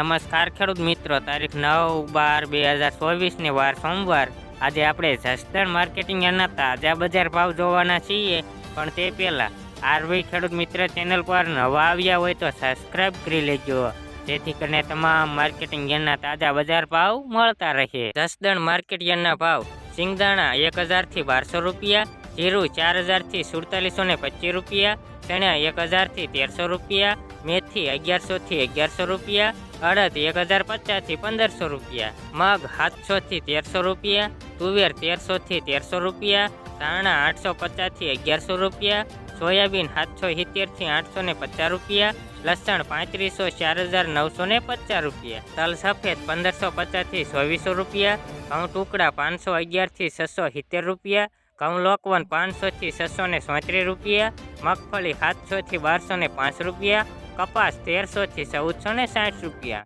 નમસ્કાર, ખેડૂત મિત્રો. તારીખ નવ બાર બે હજાર ચોવીસની વાર સોમવાર. આજે આપણે જસદણ માર્કેટિંગ એના તાજા બજાર ભાવ જોવાના છીએ. પણ તે પહેલાં આરવી ખેડૂત મિત્ર ચેનલ પર નવા આવ્યા હોય તો સબસ્ક્રાઇબ કરી લેજો. જેથી કરીને તમામ માર્કેટિંગ યાર્ડના તાજા બજાર ભાવ મળતા રહે. જસદણ માર્કેટ યાર્ડના ભાવ સિંગદાણા એક હજારથી બારસો રૂપિયા જીરું ચાર હજારથી સુડતાલીસો ને પચીસ રૂપિયા ચણા એક હજારથી તેરસો રૂપિયા, મેથી અગિયારસોથી અગિયારસો રૂપિયા, અડદ એક હજાર પચાસથી પંદરસો રૂપિયા, મગ સાતસોથી તેરસો રૂપિયા, તુવેર તેરસોથી તેરસો રૂપિયા, ધાણા આઠસો પચાસથી અગિયારસો રૂપિયા, સોયાબીન સાતસો સિત્તેરથી આઠસો ને પચાસ રૂપિયા, લસણ પાંત્રીસો ચાર હજાર નવસો ને પચાસ રૂપિયા, તલ સફેદ પંદરસો પચાસથી ચોવીસો રૂપિયા, ઘઉં ટુકડા પાંચસો અગિયારથી છસો સિત્તેર રૂપિયા ઘઉં લોકવન પાંચસોથી છસો ને સોત્રીસ રૂપિયા, મગફળી સાતસોથી બારસો ને પાંચ રૂપિયા, કપાસ તેરસોથી ચૌદસો ને સાઠ રૂપિયા.